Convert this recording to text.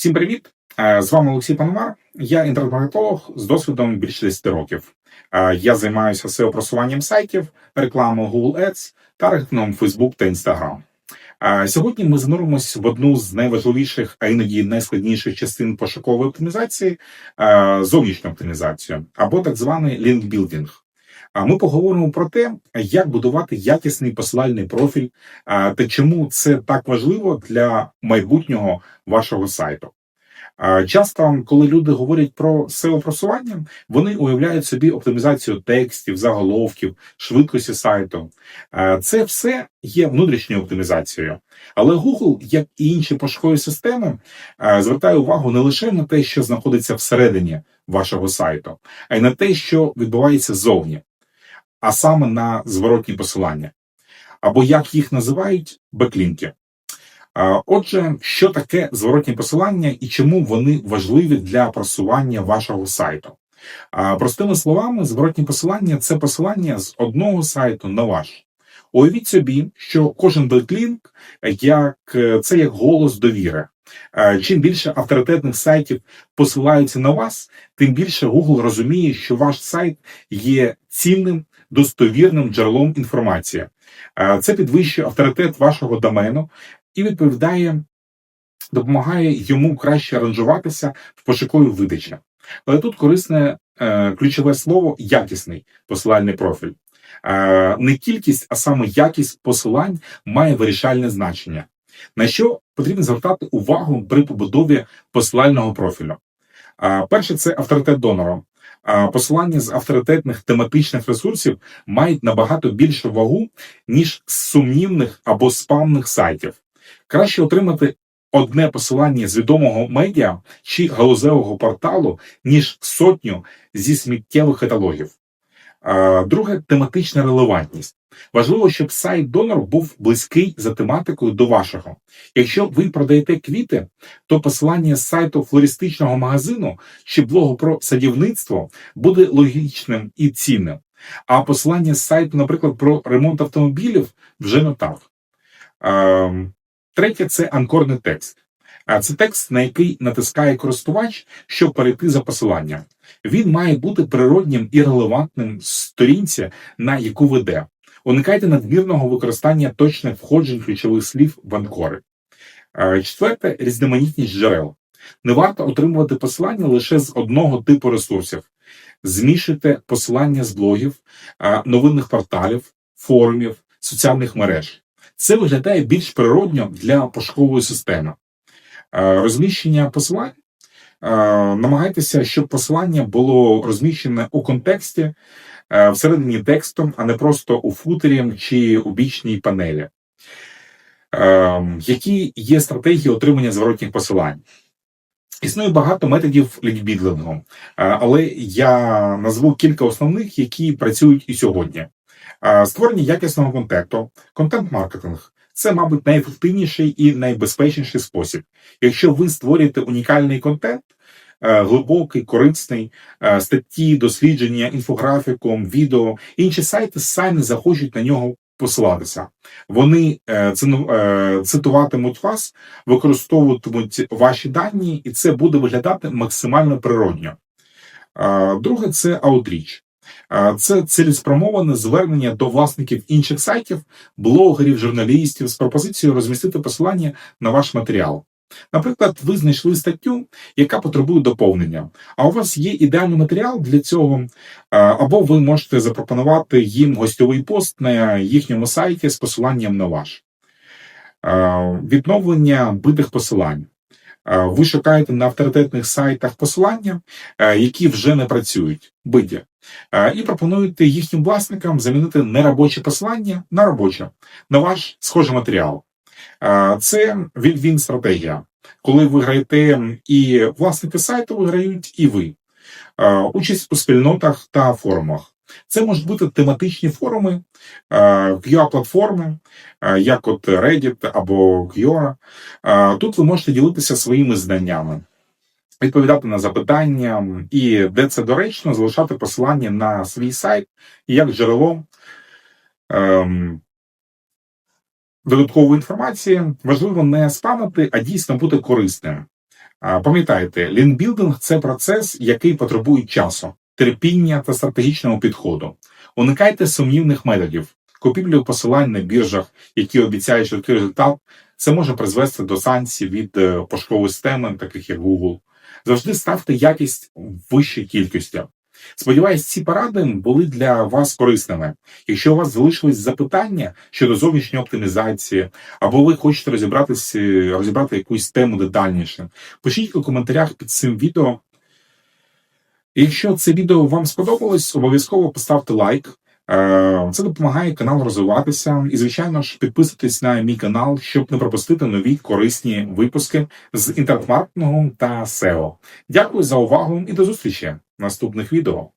Всім привіт! Е, З вами Олексій Паномар. Я інтернет-маркетолог з досвідом більше 10 років. Е, Я займаюся seo просуванням сайтів, рекламою Google Ads, таргетингом Facebook та Instagram. Е, Сьогодні ми зануримось в одну з найважливіших, а іноді найскладніших частин пошукової оптимізації зовнішню оптимізацію або так званий лінкбілдинг. Ми поговоримо про те, як будувати якісний посилальний профіль та чому це так важливо для майбутнього вашого сайту. Часто, коли люди говорять про seo просування, вони уявляють собі оптимізацію текстів, заголовків, швидкості сайту. Це все є внутрішньою оптимізацією. Але Google, як і інші пошукові системи, звертає увагу не лише на те, що знаходиться всередині вашого сайту, а й на те, що відбувається ззовні, а саме на зворотні посилання. Або як їх називають беклінки. Отже, що таке зворотні посилання і чому вони важливі для просування вашого сайту? Простими словами, зворотні посилання це посилання з одного сайту на ваш. Уявіть собі, що кожен беклінк як е, це як голос довіри. Чим більше авторитетних сайтів посилаються на вас, тим більше Google розуміє, що ваш сайт є цінним, достовірним джерелом інформації. Е, Це підвищує авторитет вашого домену і відповідає, допомагає йому краще аранжуватися в пошуковій видачі. Але тут корисне е, ключове слово якісний посилальний профіль. Е, не кількість, а саме якість посилань має вирішальне значення. На що потрібно звертати увагу при побудові посилального профілю? Перше, це авторитет донора. Посилання з авторитетних тематичних ресурсів мають набагато більшу вагу, ніж з сумнівних або спамних сайтів. Краще отримати одне посилання з відомого медіа чи галузевого порталу, ніж сотню зі сміттєвих каталогів. Друге тематична релевантність. Важливо, щоб сайт донор був близький за тематикою до вашого. Якщо ви продаєте квіти, то посилання з сайту флористичного магазину чи блогу про садівництво буде логічним і цінним. А посилання з сайту, наприклад, про ремонт автомобілів вже не так. Ем, Третє це анкорний текст. Це текст, на який натискає користувач, щоб перейти за посиланням. Він має бути природнім і релевантним сторінці, на яку веде. Уникайте надмірного використання точних входжень ключових слів в анкори. Е, Четверте різноманітність джерел. Не варто отримувати посилання лише з одного типу ресурсів. Змішуйте посилання з блогів, е, новинних порталів, форумів, соціальних мереж. Це виглядає більш природньо для пошукової системи. Е, Розміщення посилань. Е, Намагайтеся, щоб посилання було розміщене у контексті е, всередині тексту, а не просто у футері чи у бічній панелі. Які є стратегії отримання зворотніх посилань? Існує багато методів лікбідлингу, але я назву кілька основних, які працюють і сьогодні. Створення якісного контенту, контент-маркетинг це, мабуть, найефективніший і найбезпечніший спосіб. Якщо ви створюєте унікальний контент, е, глибокий, корисний, е, статті, дослідження, інфографіком, відео, інші сайти самі захочуть на нього посилатися. Вони е, цитуватимуть вас, використовуватимуть ваші дані, і це буде виглядати максимально природньо. Друге це аутріч. Е, Це цілеспрямоване звернення до власників інших сайтів, блогерів, журналістів з пропозицією розмістити посилання на ваш матеріал. Наприклад, ви знайшли статтю, яка потребує доповнення, а у вас є ідеальний матеріал для цього, е, або ви можете запропонувати їм гостьовий пост на їхньому сайті з посиланням на ваш. Е, Відновлення битих посилань. Е, Ви шукаєте на авторитетних сайтах посилання, е, які вже не працюють, биті, Е, і пропонуєте їхнім власникам замінити неробоче посилання на робоче, на ваш схожий матеріал. Це він стратегія, коли ви граєте і власники сайту виграють, і ви. Участь у спільнотах та форумах. Це можуть бути тематичні форуми, QR-платформи, е, як от Reddit або Quora. Е, Тут ви можете ділитися своїми знаннями, відповідати на запитання, і де це доречно, залишати посилання на свій сайт як джерело ем, додаткової інформації. Важливо не спамити, а дійсно бути корисним. Пам'ятайте, лінкбілдинг це процес, який потребує часу, терпіння та стратегічного підходу. Уникайте сумнівних методів, купівлю посилань на біржах, які обіцяють швидкий результат. Це може призвести до санкцій від е, пошукової системи, таких як Google. Завжди ставте якість в вищій кількості. Сподіваюсь, ці поради були для вас корисними. Якщо у вас залишились запитання щодо зовнішньої оптимізації, або ви хочете розібратися, розібрати якусь тему детальніше, пишіть у коментарях під цим відео. Якщо це відео вам сподобалось, обов'язково поставте лайк. Е, Це допомагає каналу розвиватися. І, звичайно ж, підписуйтесь на мій канал, щоб не пропустити нові корисні випуски з інтернет-маркетингу та SEO. Дякую за увагу і до зустрічі в наступних відео.